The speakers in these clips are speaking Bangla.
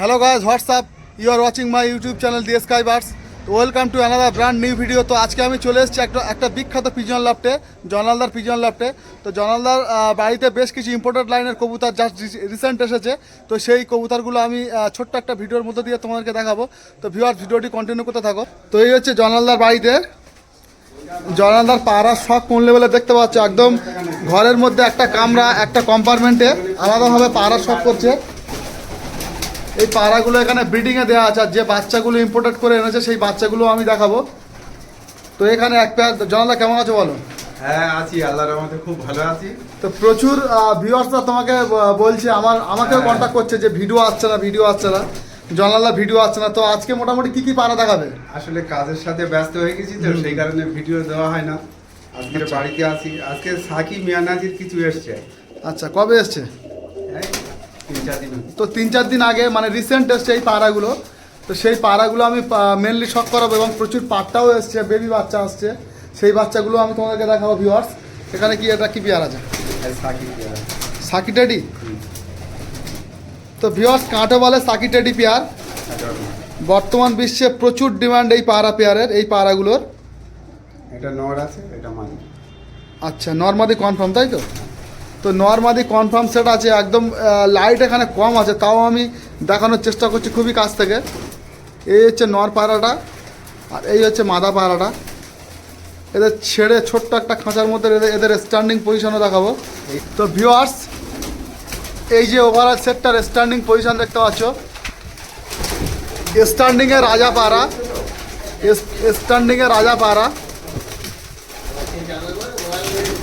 Hello guys what's up you are watching my YouTube channel the sky bars welcome to another brand new video তো আজকে আমি চলে এসেছি একটা একটা বিখ্যাত পিজন লাফটে জনালদার পিজন লাফটে তো জনালদার বাড়িতে বেশ কিছু ইম্পোর্টেড লাইনের কবুতর জাস্ট রিসেন্ট এসেছে। তো সেই কবুতরগুলো আমি ছোট্ট একটা ভিডিওর মধ্যে দিয়ে তোমাদেরকে দেখাবো। তো ভিউয়ার ভিডিওটি কন্টিনিউ করতে থাকো। তো এই হচ্ছে জনালদার বাড়িতে। জনালদার পাড়ার সব কোন লেভেলে দেখতে পাচ্ছ? একদম ঘরের মধ্যে একটা কামরা, একটা কম্পার্টমেন্টে আলাদাভাবে পাড়া সব করছে। এই পাড়াগুলো এখানে ব্রিডিংয়ে দেওয়া আছে আর যে বাচ্চাগুলো ইম্পোর্টেড করে এনেছে সেই বাচ্চাগুলো আমি দেখাবো। তো এখানে এক পেয়ার জনাদা কেমন আছে বলো? হ্যাঁ আছি আল্লাহর রহমতে খুব ভালো আছি। তো প্রচুর ভিউয়ার্সরা তোমাকে বলছে আমার আমাকেও। কন্ট্যাক্ট করছে যে ভিডিও আসছে না ভিডিও আসছে না। জনালদা ভিডিও আসছে না। তো আজকে মোটামুটি কি কি পাড়া দেখাবে? আসলে কাজের সাথে ব্যস্ত হয়ে গেছি তো সেই কারণে ভিডিও দেওয়া হয় না। আজকে বাড়িতে আছি। আজকে সাকি মিয়ানাজির কিছু এসছে। আচ্ছা কবে এসছে? তো তিন চার দিন আগে মানে রিসেন্ট এসছে এই পাড়াগুলো। তো সেই পাড়াগুলো আমি মেনলি শখ করাবো এবং প্রচুর পাটটাও এসছে বেবি বাচ্চা আসছে। সেই বাচ্চাগুলো আমি তোমাদেরকে দেখাবো ভিউয়ার্স এখানে কি এটা কি পেয়ার আছে? এই সাকি পেয়ারা। সাকি টেডি? তো ভিউয়ার্স কাঁটো বলে সাকি টেডি পেয়ার। বর্তমান বিশ্বে প্রচুর ডিমান্ড এই পাড়া পেয়ারের এই পাড়াগুলোর। এটা নর আছে এটা মানি আচ্ছা নর্মাদি কনফার্ম তাই তো? তো নর্মাদি কনফার্ম সেট আছে, একদম লাইট এখানে কম আছে, তাও আমি দেখানোর চেষ্টা করছি খুবই কাছ থেকে। এই হচ্ছে নর পায়রাটা, আর এই হচ্ছে মাদা পায়রাটা। এদের ছেড়ে ছোট্ট একটা খাঁচার মধ্যে এদের এদের স্ট্যান্ডিং পজিশনও দেখাবো। তো ভিউয়ার্স এই যে ওভারঅল সেটটার স্ট্যান্ডিং পজিশন দেখতে পাচ্ছ স্ট্যান্ডিংয়ে রাজা পাড়া স্ট্যান্ডিংয়ে রাজা পাড়া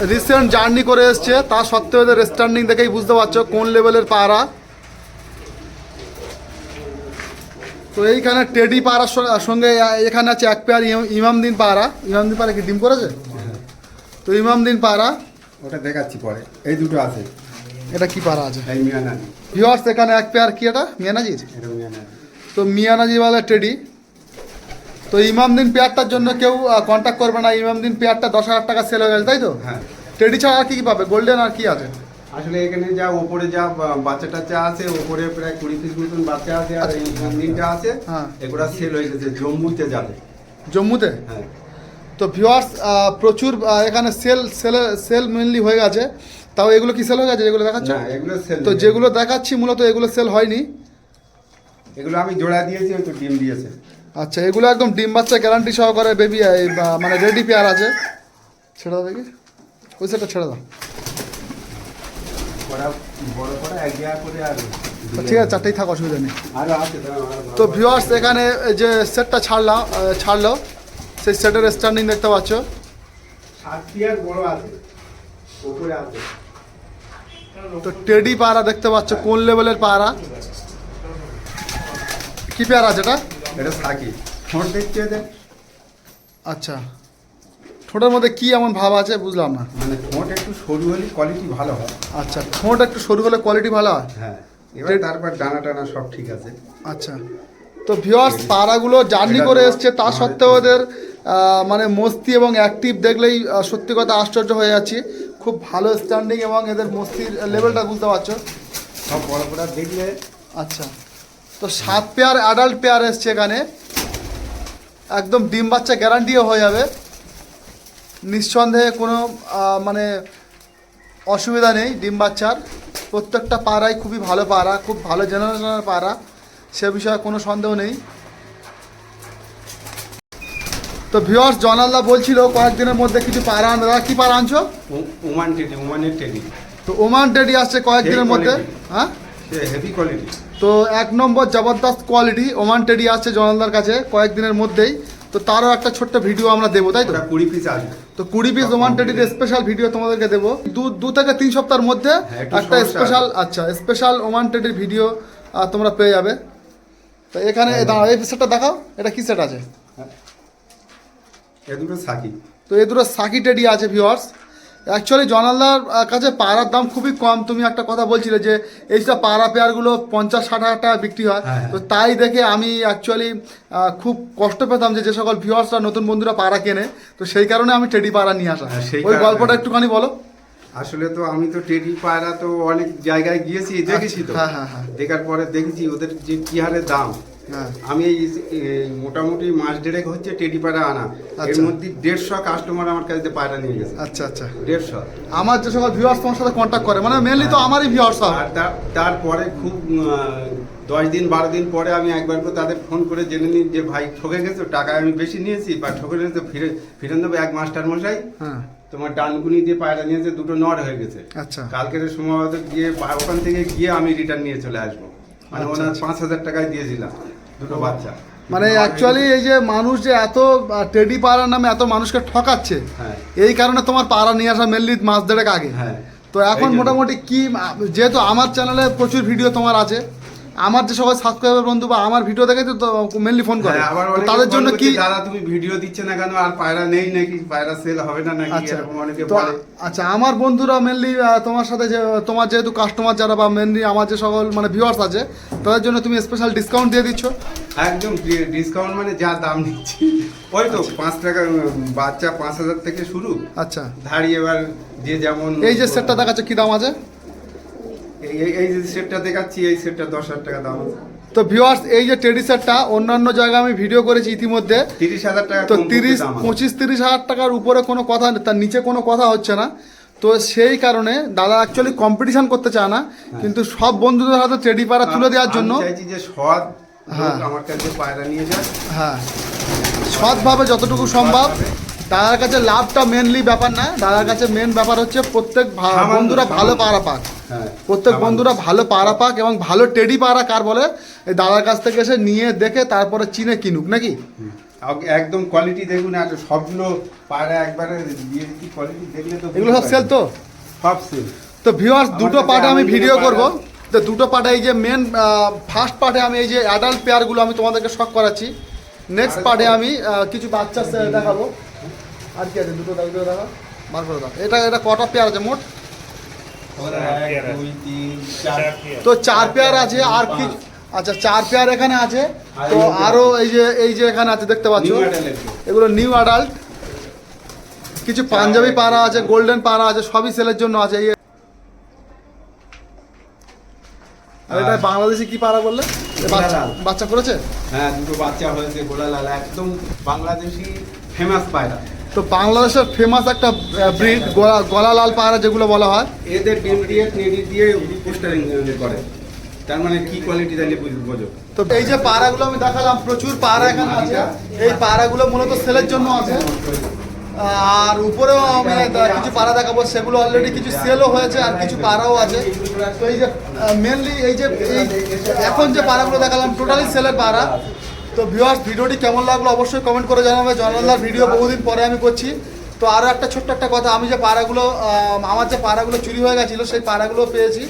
রিসেন্ট জার্নি করে এসছে তা সত্ত্বেও এদের স্ট্যান্ডিং দেখেই বুঝতে পারছ কোন লেভেলের পাড়া। তো এইখানে টেডি পাড়ার সঙ্গে- এখানে আছে এক পেয়ার ইমাম- ইমামদিন পাড়া। ইমামদিন পাড়া কি ডিম করেছে? তো ইমামদিন পাড়া। ওটা দেখাচ্ছি পরে এই দুটো আছে। এটা কি পাড়া আছে? ভিওয়ার্স এখানে এক পেয়ার কি এটা? মিয়ানাজির? তো মিয়ানাজি বলে টেডি তো ইমামদিন পেয়ারটার জন্য কেউ কন্ট্যাক্ট করবে না। ইমামদিন পেয়ারটা দশ হাজার টাকা সেল হয়ে গেছে তাই তো? হ্যাঁ। টেডি ছাড়া আর কি কি পাবে? গোল্ডেন আর কি আছে? আসলে এখানে যা ওপরে যা বাচ্চা টাচ্চা আছে ওপরে প্রায় কুড়ি পিস মতন বাচ্চা আছে আর এই মন্দিরটা আছে হ্যাঁ। এগুলা সেল হয়ে গেছে জম্মুতে যাবে। জম্মুতে? হ্যাঁ। তো ভিউয়ার্স প্রচুর এখানে সেল সেল সেল মেনলি হয়ে গেছে। তাও এগুলো কি সেল হয়ে গেছে? যেগুলো দেখাচ্ছ? না এগুলো সেল তো যেগুলো দেখাচ্ছি মূলত এগুলো সেল হয়নি। এগুলো আমি জোড়া দিয়েছি ওই তো ডিম দিয়েছে। আচ্ছা এগুলো একদম ডিম বাচ্চা গ্যারান্টি সহকারে বেবি মানে রেডি পেয়ার আছে। ছেড়ে দাও দেখি। ওই সেটা ছেড়ে দাও। তো ঠিক আছে চারটেই থাক অসুবিধা নেই। তো। ভিউয়ার্স এখানে এই যে সেটটা ছাড়লাম ছাড়লো সেই সেটের স্ট্যান্ডিং দেখতে পাচ্ছ। তো টেডি পাড়া দেখতে পাচ্ছ কোন লেভেলের পাড়া? কি পেয়ার আছে এটা? এটা সাকি ঠোঁট দেখছে এদের আচ্ছা। ঠোঁটের মধ্যে কি এমন ভাব আছে বুঝলাম না। মানে ঠোঁট একটু সরু হলে কোয়ালিটি ভালো হয়। আচ্ছা ঠোঁট একটু সরু হলে কোয়ালিটি ভালো হয়? হ্যাঁ এবার তারপর ডানা টানা সব ঠিক আছে। আচ্ছা। তো ভিওয়ার্স পাড়াগুলো জার্নি করে এসছে তা সত্ত্বেও ওদের মানে মস্তি এবং অ্যাক্টিভ দেখলেই সত্যি কথা আশ্চর্য হয়ে যাচ্ছি। খুব ভালো স্ট্যান্ডিং এবং এদের মস্তির লেভেলটা বুঝতে পারছ। সব বড় বড় দেখলে আচ্ছা। তো সাত পেয়ার অ্যাডাল্ট পেয়ার এসছে এখানে। একদম ডিম বাচ্চা গ্যারান্টিও হয়ে যাবে। নিঃসন্দেহে কোনো মানে অসুবিধা নেই ডিম বাচ্চার। প্রত্যেকটা পাড়াই খুবই ভালো পাড়া খুব ভালো জেনারেশনের পাড়া। সে বিষয়ে কোনো সন্দেহ নেই। তো ভিওয়ার্স জনাল্লা বলছিল কয়েকদিনের মধ্যে কিছু পাড়া আনবে। দাদা কী পাড়া আনছো? ওমান টেডি ওমানের টেডি। তো ওমান টেডি আসছে কয়েকদিনের মধ্যে। হ্যাঁ? হেভি কোয়ালিটি তো এক নম্বর জবরদস্ত কোয়ালিটি ওমান টেডি আসছে জনালদার কাছে কয়েকদিনের মধ্যেই। তো তারও একটা ছোট্ট ভিডিও আমরা দেবো তাই তো? কুড়ি পিস আসবে তো কুড়ি পিস ওমান টেডির স্পেশাল ভিডিও তোমাদেরকে দেবো। দু দু থেকে তিন সপ্তাহের মধ্যে হ্যাঁ, একটা স্পেশাল আচ্ছা স্পেশাল ওমান টেডির ভিডিও তোমরা পেয়ে যাবে। তো এখানে হ্যাঁ। দাঁড়াও এই সেটটা দেখাও এটা কি সেট আছে? এ দুটো সাকি। তো এই দুটো সাকি টেডি আছে ভিওয়ার্স অ্যাকচুয়ালি জনালদার কাছে পাড়ার দাম খুবই কম। তুমি একটা কথা বলছিলে যে এইসব পাড়া পেয়ারগুলো পঞ্চাশ ষাট হাজার টাকা বিক্রি হয়। হ্যাঁ, হ্যাঁ। তো তাই দেখে আমি অ্যাকচুয়ালি খুব কষ্ট পেতাম যে যে সকল ভিউয়ার্সরা নতুন বন্ধুরা পাড়া কেনে। তো সেই কারণে আমি টেডি পাড়া নিয়ে আসা। হ্যাঁ, সেই ওই গল্পটা একটুখানি বলো। আসলে তো আমি তো টেডি পায়রা তো অনেক জায়গায় গিয়েছি দেখেছি তো। হ্যাঁ, হ্যাঁ, হ্যাঁ। দেখার পরে দেখেছি ওদের যে কি হারে দাম। আমি এই মোটামুটি মাস দেড়েক হচ্ছে টেডি পায়রা আনা। এর আচ্ছা। মধ্যে দেড়শো কাস্টমার আমার কাছে পায়রা নিয়ে গেছে। আচ্ছা আচ্ছা। দেড়শো। আমার যে সকল ভিউয়ার্স তোমার সাথে কন্ট্যাক্ট করে মানে মেনলি তো আমারই ভিউয়ার্স হয় আর তারপরে খুব দশ দিন বারো দিন পরে আমি একবার করে তাদের ফোন করে জেনে নিই যে ভাই ঠকে গেছো টাকা আমি বেশি নিয়েছি বা ঠকে গেছে ফিরে ফিরে দেবো এক মাস্টার মশাই। হ্যাঁ। তোমার ডানকুনি দিয়ে পায়রা নিয়েছে দুটো নর হয়ে গেছে। আচ্ছা। কালকের সময় গিয়ে ওখান থেকে গিয়ে আমি রিটার্ন নিয়ে চলে আসব। মানে আচ্ছা, ওনার আচ্ছা। পাঁচ হাজার টাকায় দিয়েছিলাম দুটো বাচ্চা। মানে অ্যাকচুয়ালি এই যে মানুষ যে এত টেডি পাড়ার নামে এত মানুষকে ঠকাচ্ছে হ্যাঁ। এই কারণে তোমার পাড়া নিয়ে আসা মেনলি মাস দেড়েক আগে। হ্যাঁ। তো এখন মোটামুটি কি যেহেতু আমার চ্যানেলে প্রচুর ভিডিও তোমার আছে আমার যে সবাই সাবস্ক্রাইবার বন্ধু বা আমার ভিডিও দেখে তো মেনলি ফোন করে। হ্যাঁ, তাদের জন্য কি দাদা তুমি ভিডিও দিচ্ছে না কেন? আর পায়রা নেই নাকি? পায়রা সেল হবে না নাকি? আচ্ছা। এরকম অনেকে বলে। আচ্ছা আমার বন্ধুরা মেনলি তোমার সাথে যে তোমার যেহেতু কাস্টমার যারা বা মেনলি আমার যে সকল মানে ভিউয়ার্স আছে তাদের জন্য তুমি স্পেশাল ডিসকাউন্ট দিয়ে দিচ্ছ? একদম ডিসকাউন্ট মানে যা দাম নিচ্ছি। ওই তো পাঁচ টাকা বাচ্চা পাঁচ হাজার থেকে শুরু। আচ্ছা। ধাড়ি এবার যে যেমন এই যে সেটটা দেখাচ্ছে কি দাম আছে? এই- যে সেটটা দেখাচ্ছি এই সেটটা দশ হাজার টাকা দাম তো ভিউয়ার্স এই যে টেডি সেটটা অন্যান্য জায়গায় আমি ভিডিও করেছি ইতিমধ্যে। তিরিশ হাজার টাকা তো তিরিশ পঁচিশ তিরিশ হাজার টাকার উপরে কোনো কথা তার নিচে কোনো কথা হচ্ছে না। তো সেই কারণে দাদা অ্যাকচুয়ালি কম্পিটিশন করতে চায় না কিন্তু সব বন্ধুদের হাতে টেডি পাড়া তুলে দেওয়ার জন্য চাইছি যে সৎ হ্যাঁ। আমার কাছে পায়রা নিয়ে যায় হ্যাঁ। সৎভাবে যতটুকু সম্ভব দাদার কাছে লাভটা মেনলি ব্যাপার না দাদার কাছে মেন ব্যাপার হচ্ছে প্রত্যেক বন্ধুরা ভালো। পাড়া পাক। হ্যাঁ প্রত্যেক বন্ধুরা ভালো পাড়া পাক এবং ভালো টেডি পাড়া কার বলে? এই দাদার কাছ থেকে এসে নিয়ে দেখে তারপরে চিনে কিনুক নাকি? একদম কোয়ালিটি দেখুন আর সবগুলো পায়রা একবারে দিয়ে দিচ্ছি কোয়ালিটি দেখলে তো এগুলো সব সেল তো? সব সেল তো ভিউয়ার্স দুটো পার্টে আমি ভিডিও করব। তো দুটো পার্টে এই যে মেন ফার্স্ট পার্টে আমি এই যে অ্যাডাল্ট পেয়ারগুলো আমি তোমাদেরকে শখ করাচ্ছি। নেক্সট পার্টে আমি কিছু বাচ্চা দেখাবো। আর কি আছে? দুটো দাও দুটো দেখা। বার করে দাও। এটা এটা কটা পেয়ার আছে মোট? তো চার পেয়ার আছে আর কি আচ্ছা চার পেয়ার এখানে আছে। তো এই যে- আরও এই যে এই যে এখানে আছে দেখতে পাচ্ছ? এগুলো। নিউ অ্যাডাল্ট কিছু পাঞ্জাবি পাড়া আছে গোল্ডেন পাড়া আছে সবই সেলের জন্য আছে। এই আর এটা বাংলাদেশি কি পাড়া বললে? বাচ্চা বাচ্চা করেছে হ্যাঁ দুটো বাচ্চা হয়েছে গোলালাল। একদম বাংলাদেশি ফেমাস পায়রা। তো বাংলাদেশের ফেমাস একটা ব্রিড গলা গলা লাল পাড়া যেগুলো বলা হয়। এদের ডিম দিয়ে নেড়ি দিয়ে পোস্টারিং করে। তার মানে কি কোয়ালিটি তাহলে বুঝ- তো এই যে পাড়াগুলো আমি দেখালাম প্রচুর পাড়া এখানে আছে। এই পাড়াগুলো মূলত সেলের জন্য আছে। আর উপরেও আমি কিছু পাড়া দেখাবো সেগুলো অলরেডি কিছু সেলও হয়েছে আর কিছু পাড়াও আছে। তো এই যে মেনলি এই যে এখন যে পাড়াগুলো দেখালাম টোটালি সেলের পাড়া তো ভিউয়ার্স ভিডিওটি কেমন লাগল অবশ্যই কমেন্ট করে জানাবে। জনলার ভিডিও বহুদিন পরে আমি করছি। তো আরও একটা ছোট্ট একটা কথা, আমি যে পাড়াগুলো আমার যে পাড়াগুলো চুরি হয়ে গেছিল, সেই পাড়াগুলো পেয়েছি।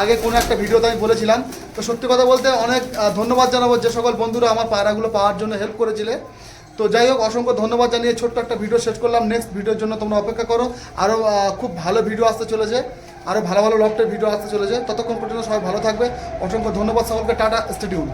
আগে কোনো একটা ভিডিওতে আমি বলেছিলাম। তো সত্যি কথা বলতে অনেক ধন্যবাদ জানাব যে সকল বন্ধুরা আমার পাড়াগুলো পাওয়ার জন্য হেল্প করেছিলে। তো যাই হোক, অসংখ্য ধন্যবাদ জানিয়ে ছোট্ট একটা ভিডিও শেষ করলাম। নেক্সট ভিডিওর জন্য তোমরা অপেক্ষা করো। আরও খুব ভালো ভিডিও আসতে চলেছে। আরও ভালো ভালো লফটের ভিডিও আসতে চলেছে। ততক্ষণ পর্যন্ত সবাই ভালো থাকবে। অসংখ্য ধন্যবাদ সকলকে। টাটা স্টেডিউল